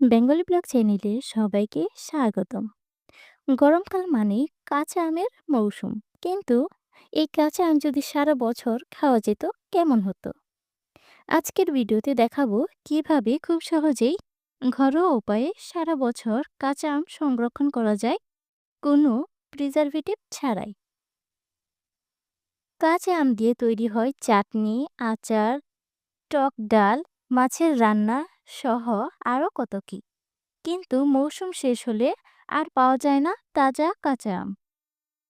Bengali blog চ্যানেলে সবাইকে স্বাগতম। গরমকাল মানে কাঁচা আমের মৌসুম। কিন্তু এই কাঁচা আম যদি সারা বছর খাওয়া যেত, কেমন হতো? আজকের ভিডিওতে দেখাবো কীভাবে খুব সহজেই ঘরোয়া উপায়ে সারা বছর কাঁচা আম সংরক্ষণ করা যায় কোনো প্রিজারভেটিভ ছাড়াই। কাঁচা আম দিয়ে তৈরি হয় চাটনি, আচার, টক ডাল, মাছের রান্না সহ আরও কত কি। কিন্তু মৌসুম শেষ হলে আর পাওয়া যায় না তাজা কাঁচা আম।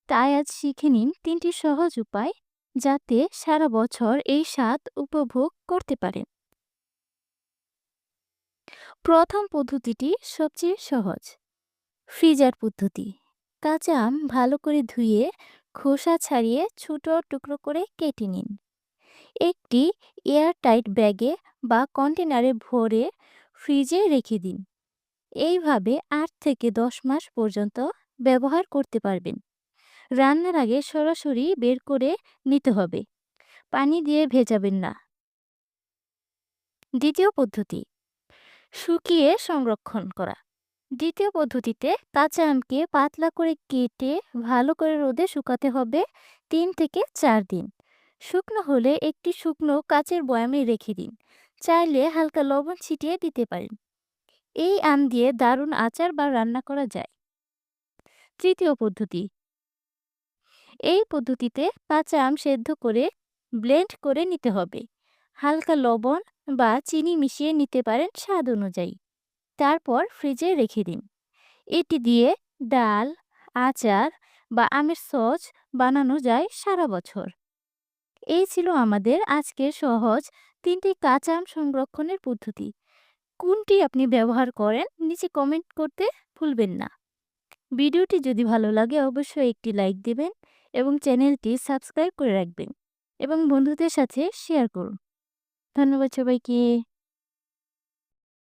তাই আজ শিখে নিন তিনটি সহজ উপায় যাতে সারা বছর এই স্বাদ উপভোগ করতে পারেন। প্রথম পদ্ধতিটি সবচেয়ে সহজ। ফ্রিজার পদ্ধতি। কাঁচা আম ভালো করে ধুয়ে খোসা ছাড়িয়ে ছোট টুকরো করে কেটে নিন। একটি এয়ারটাইট ব্যাগে বা কন্টেনারে ভরে ফ্রিজে রেখে দিন। এইভাবে আট থেকে দশ মাস পর্যন্ত ব্যবহার করতে পারবেন। রান্নার আগে সরাসরি বের করে নিতে হবে। পানি দিয়ে ভেজাবেন না। দ্বিতীয় পদ্ধতি, শুকিয়ে সংরক্ষণ করা। দ্বিতীয় পদ্ধতিতে কাঁচা আমকে পাতলা করে কেটে ভালো করে রোদে শুকাতে হবে তিন থেকে চার দিন। শুকনো হলে একটি শুকনো কাচের বয়ামে রেখে দিন। চাইলে হালকা লবণ ছিটিয়ে দিতে পারেন। এই আম দিয়ে দারুণ আচার বা রান্না করা যায়। তৃতীয় পদ্ধতি। এই পদ্ধতিতে কাঁচা আম সেদ্ধ করে ব্লেন্ড করে নিতে হবে। হালকা লবণ বা চিনি মিশিয়ে নিতে পারেন স্বাদ অনুযায়ী। তারপর ফ্রিজে রেখে দিন। এটি দিয়ে ডাল, আচার বা আমের সস বানানো যায় সারা বছর। এই ছিল আমাদের আজকের সহজ তিনটি কাঁচা আম সংরক্ষণের পদ্ধতি। কোনটি আপনি ব্যবহার করেন নিচে কমেন্ট করতে ভুলবেন না। ভিডিওটি যদি ভালো লাগে অবশ্যই একটি লাইক দেবেন এবং চ্যানেলটি সাবস্ক্রাইব করে রাখবেন এবং বন্ধুদের সাথে শেয়ার করুন। ধন্যবাদ সবাইকে।